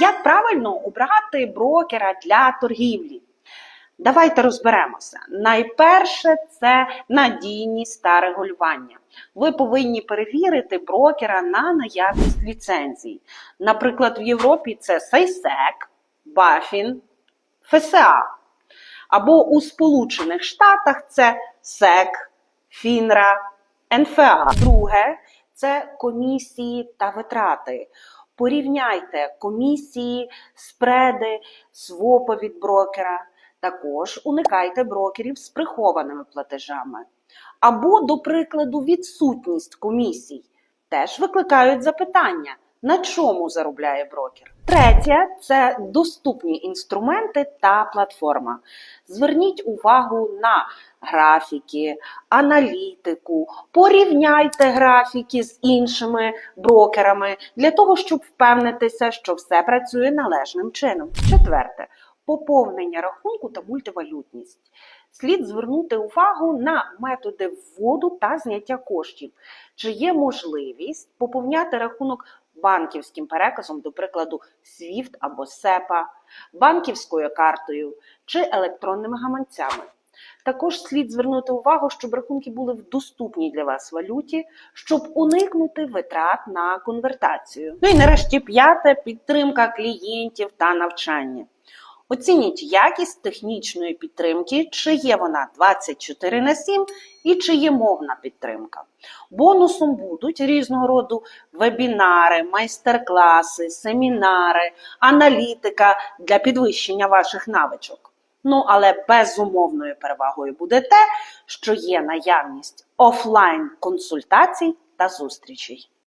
Як правильно обрати брокера для торгівлі? Давайте розберемося. Найперше це надійність та регулювання. Ви повинні перевірити брокера на наявність ліцензій. Наприклад, в Європі це SISEC, BaFin, FSA. Або у Сполучених Штатах це SEC, FINRA, НФА. Друге це комісії та витрати. Порівняйте комісії, спреди, свопи від брокера. Також уникайте брокерів з прихованими платежами. Або, до прикладу, відсутність комісій теж викликають запитання, на чому заробляє брокер. Третє це доступні інструменти та платформа. Зверніть увагу на графіки, аналітику, порівняйте графіки з іншими брокерами для того, щоб впевнитися, що все працює належним чином. Четверте поповнення рахунку та мультивалютність. Слід звернути увагу на методи вводу та зняття коштів. Чи є можливість поповняти рахунок банківським переказом, до прикладу, SWIFT або SEPA, банківською картою чи електронними гаманцями. Також слід звернути увагу, щоб рахунки були в доступній для вас валюті, щоб уникнути витрат на конвертацію. Ну і нарешті п'яте підтримка клієнтів та навчання. Оцініть якість технічної підтримки, чи є вона 24 на 7 і чи є мовна підтримка. Бонусом будуть різного роду вебінари, майстер-класи, семінари, аналітика для підвищення ваших навичок. Ну, але безумовною перевагою буде те, що є наявність офлайн консультацій та зустрічей.